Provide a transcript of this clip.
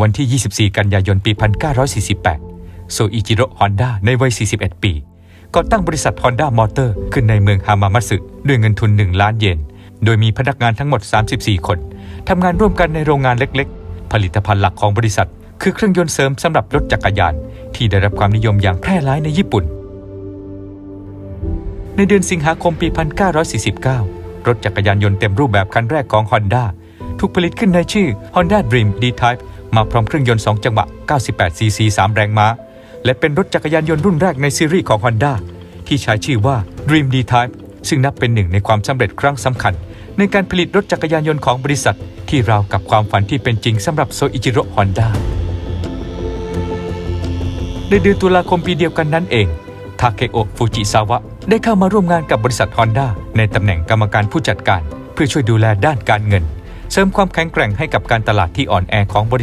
วันที่ 24 กันยายนปี 1948 โซอิจิโร่ฮอนด้าในวัย 41 ปีก่อตั้งบริษัทฮอนด้ามอเตอร์ขึ้นในเมืองฮามามัตสึด้วยเงินทุน 1 ล้านเยน โดยมีพนักงานทั้งหมด 34 คนทำงานร่วมกันในโรงงานเล็กๆ ผลิตภัณฑ์หลักของบริษัท คือเครื่องยนต์เสริมสำหรับรถจักรยาน ที่ได้รับความนิยมอย่างแพร่หลายในญี่ปุ่น ในเดือนสิงหาคมปี 1949 รถจักรยานยนต์เต็มรูปแบบคันแรกของ Honda ถูกผลิตขึ้นในชื่อ Honda Dream D-Type มาพร้อมเครื่องยนต์ 2 จังหวะ 98 cc 3 แรงม้า และเป็นรถจักรยานยนต์รุ่นแรกในซีรีส์ของ Honda ที่ใช้ชื่อว่า Dream D-Type ซึ่งนับเป็นหนึ่งในความสำเร็จครั้งสำคัญ ในการผลิตรถจักรยานยนต์ของบริษัท ที่ราวกับความฝันที่เป็นจริงสำหรับโซอิจิโร่ฮอนด้าในเดือนตุลาคมปีเดียวกันนั้นเองทาเคโอะฟูจิซาวะได้เข้ามาร่วมงานกับบริษัทฮอนด้าในตำแหน่งกรรมการผู้จัดการ เพื่อช่วยดูแลด้านการเงิน เสริมความแข็งแกร่งให้กับการตลาดที่อ่อนแอของบริษัท